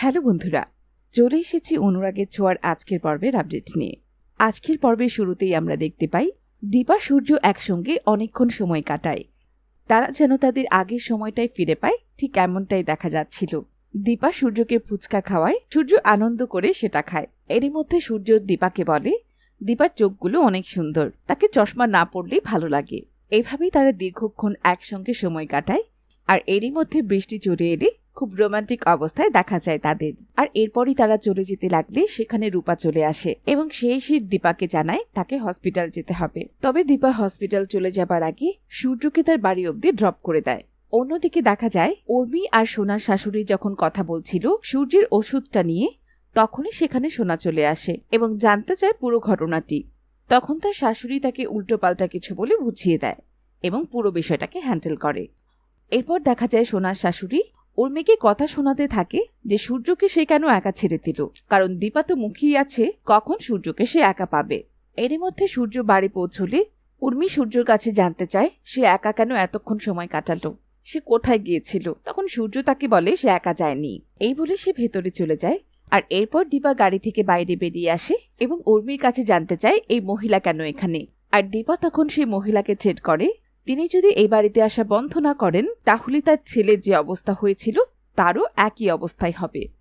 Hello বন্ধুরা, চলে এসেছি অনুরাগের ছোঁয়ার আজকের পর্বের আপডেট নিয়ে। আজকের পর্বের শুরুতেই আমরা দেখতে পাই, দীপা সূর্য একসঙ্গে অনেকক্ষণ সময় কাটায়। তারা যেন তাদের আগের সময়টাই ফিরে পায়, ঠিক এমনটাই দেখা যাচ্ছিল। দীপা সূর্যকে ফুচকা খাওয়ায়, সূর্য আনন্দ করে সেটা খায়। এরই মধ্যে সূর্য দীপাকে বলে, দীপার চোখগুলো অনেক সুন্দর, তাকে চশমা না পড়লেই ভালো লাগে। এভাবেই তারা দীর্ঘক্ষণ একসঙ্গে সময় কাটায়, আর এরই মধ্যে বৃষ্টি চলে এলে খুব রোমান্টিক অবস্থায় দেখা যায় তাদের। আর এরপরই তারা চলে যেতে লাগলে সেখানে রূপা চলে আসে এবং সেই শীত দীপাকে জানায় তাকে হসপিটাল যেতে হবে। তবে দীপা হসপিটাল চলে যাবার আগে সূর্যকে তার বাড়ি অব্দি ড্রপ করে দেয়। অন্যদিকে দেখা যায় উর্মি আর সোনার শাশুড়ি যখন কথা বলছিল সূর্যের ওষুধটা নিয়ে, তখনই সেখানে সোনা চলে আসে এবং জানতে চায় পুরো ঘটনাটি। তখন তার শাশুড়ি তাকে উল্টোপাল্টা কিছু বলে বুঝিয়ে দেয় এবং পুরো বিষয়টাকে হ্যান্ডেল করে। এরপর দেখা যায় সোনার শাশুড়ি উর্মিকে কথা শোনাতে থাকে যে সূর্যকে সে কেন একা ছেড়ে দিল। কারণ দীপা তো মুখিয়ে আছে, কখন সূর্যকে সে একা পাবে? এরই মধ্যে সূর্য বাড়ি পৌঁছলে উর্মি সূর্যর কাছে জানতে চায়, সে একা কেন এতক্ষণ সময় কাটালো? সে কোথায় গিয়েছিল? তখন সূর্য তাকে বলে, সে একা যায়নি। এই বলে সে ভেতরে চলে যায়। আর এরপর দীপা গাড়ি থেকে বাইরে বেরিয়ে আসে এবং উর্মির কাছে জানতে চায়, এই মহিলা কেন এখানে? আর দীপা তখন সেই মহিলাকে থ্রেট করে তিনি যদি এই বাড়িতে আসা বন্ধ না করেন, তাহলে তার ছেলের যে অবস্থা হয়েছিল, তারও একই অবস্থায় হবে।